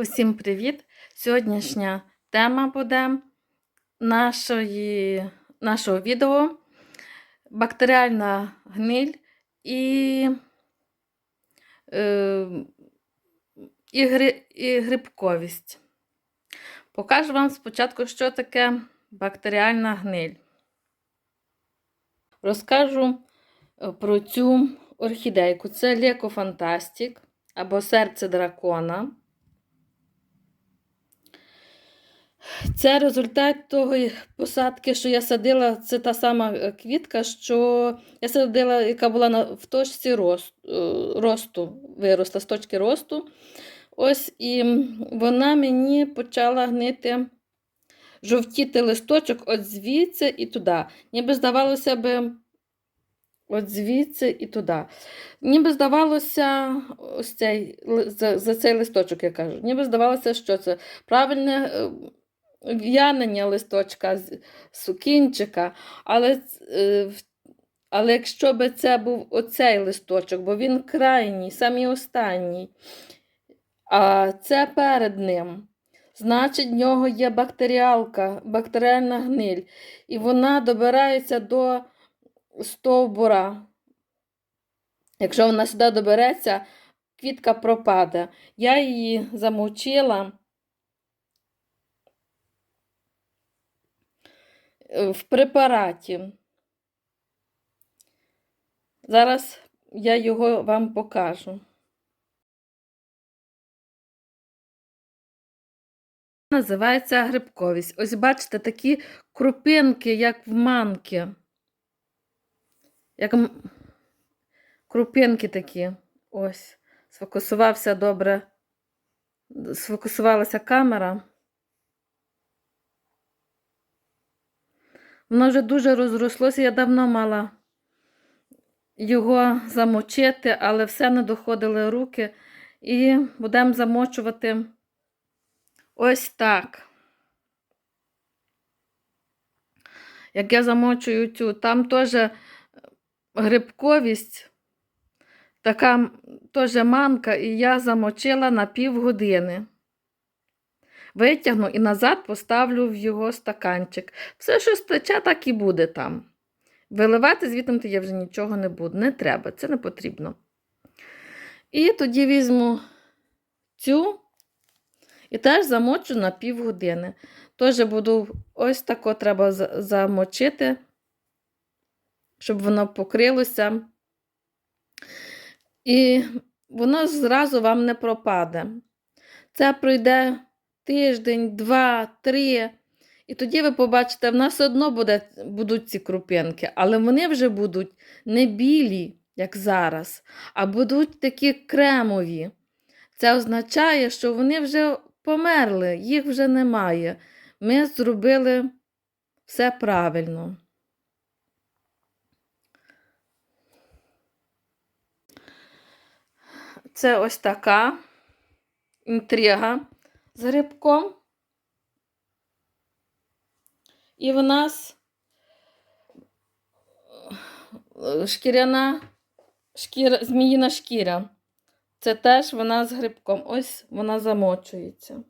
Усім привіт! Сьогоднішня тема буде нашої, нашого відео бактеріальна гниль і, е, і, і грибковість. Покажу вам спочатку, що таке бактеріальна гниль. Розкажу е, про цю орхідейку. Це лекофантастик або серце дракона. Це результат того посадки, що я садила, це та сама е, квітка, що я садила, яка була в точці е, росту, виросла з точки росту. Ось і вона мені почала гнити, жовтіти листочок от звідси і туди. Ніби здавалося би, от звідси і туди. Ніби здавалося, ось цей, за, за цей листочок, я кажу, ніби здавалося, що це правильне в'янення листочка з сукінчика, але е, але якщо би це був оцей листочок, бо він крайній, самий останній, а це перед ним, значить, в нього є бактеріалка, бактеріальна гниль, і вона добирається до стовбура. Якщо вона сюди добереться, квітка пропаде. Я її замочила. В препараті. Зараз я його вам покажу. Називається грибковість. Ось бачите, такі крупинки, як в манки. Як крупинки такі. Ось. Сфокусувався добре. Сфокусувалася камера. Воно вже дуже розрослося, я давно мала його замочити, але все не доходили руки. І будемо замочувати ось так. Як я замочую цю, там теж грибковість, така теж манка, і я замочила на півгодини. Витягну і назад поставлю в його стаканчик. Все, що стече, так і буде там. Виливати звідти я вже нічого не буду. Не треба, це не потрібно. І тоді візьму цю і теж замочу на півгодини. Теж буду ось тако треба замочити, щоб воно покрилося. І воно зразу вам не пропаде. Це пройде тиждень, два, три. І тоді ви побачите, в нас одно буде, будуть ці крупинки, але вони вже будуть не білі, як зараз, а будуть такі кремові. Це означає, що вони вже померли, їх вже немає. Ми зробили все правильно. Це ось така інтрига з грибком. І в нас е, шкіряна шкіра, зміїна шкіра. Це теж вона з грибком. Ось вона замочується.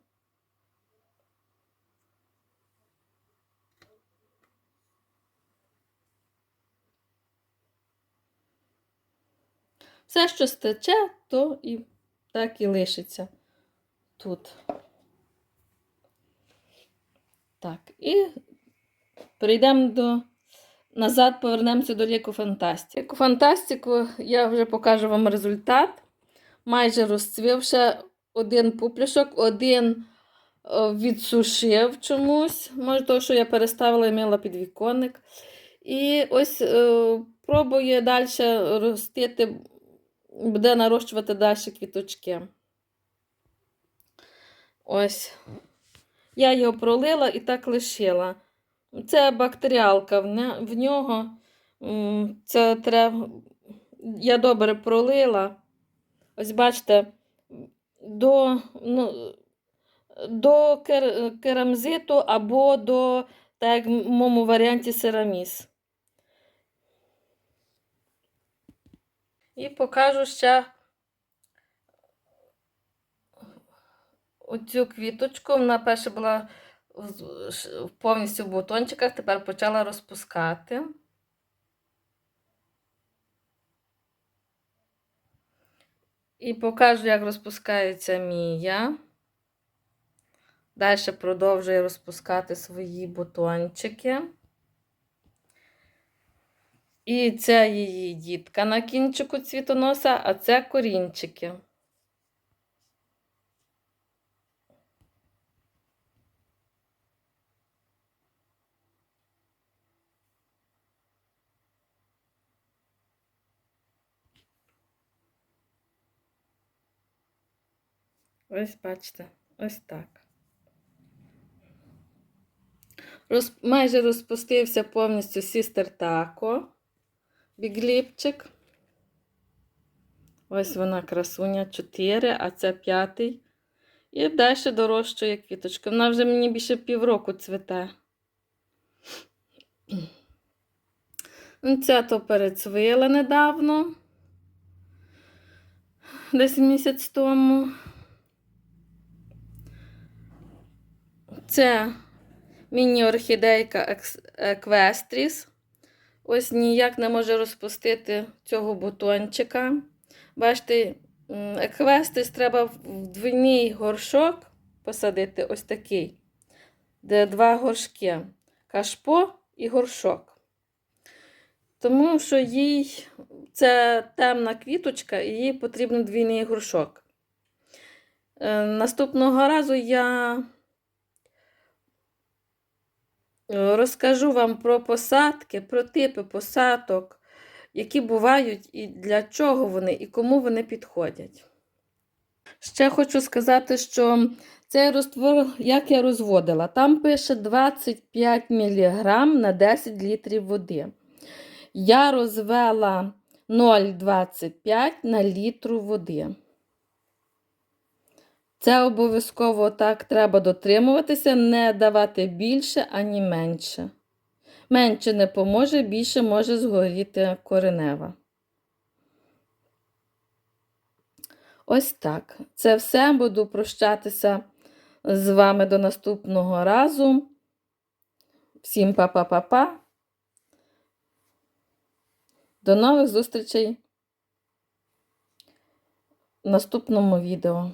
Все, що стече, то і так і лишиться тут. Так, і перейдемо до. Назад повернемося до ліку фантастику. Ліку фантастику я вже покажу вам результат. Майже розцвів ще один пуплюшок, один відсушив чомусь. Може, того, що я переставила і мила підвіконник. І ось е, пробує далі ростити, буде нарощувати далі квіточки. Ось. Я його пролила і так лишила. Це бактеріалка в нього. Це треба. Я добре пролила. Ось бачите, до ну, до кер, керамзиту або до, так як в моєму варіанті, сераміс. І покажу ще оцю квіточку. Вона перша була повністю в бутончиках, тепер почала розпускати. І покажу, як розпускається Мія. Далі продовжує розпускати свої бутончики. І це її дітка на кінчику цвітоноса, а це корінчики. Ось бачите, ось так. Роз... Майже розпустився повністю сістер тако, бігліпчик. Ось вона красуня 4, а це п'ятий. І далі дорожчує квіточка. Вона вже мені більше півроку цвіте. Ця то перецвила недавно, десь місяць тому. Це міні-орхідейка еквестріс. Ось ніяк не може розпустити цього бутончика. Бачите, еквестріс треба в двійний горшок посадити ось такий, де два горшки. Кашпо і горшок. Тому що їй це темна квіточка, і їй потрібен двійний горшок. Е, Наступного разу я розкажу вам про посадки, про типи посадок, які бувають і для чого вони, і кому вони підходять. Ще хочу сказати, що цей розтвор, як я розводила, там пише 25 мг на 10 літрів води. Я розвела 0,25 на літру води. Це обов'язково так треба дотримуватися, не давати більше ані менше. Менше не поможе, більше може згоріти коренева. Ось так. Це все. Буду прощатися з вами до наступного разу. Всім па-па-па-па. До нових зустрічей в наступному відео.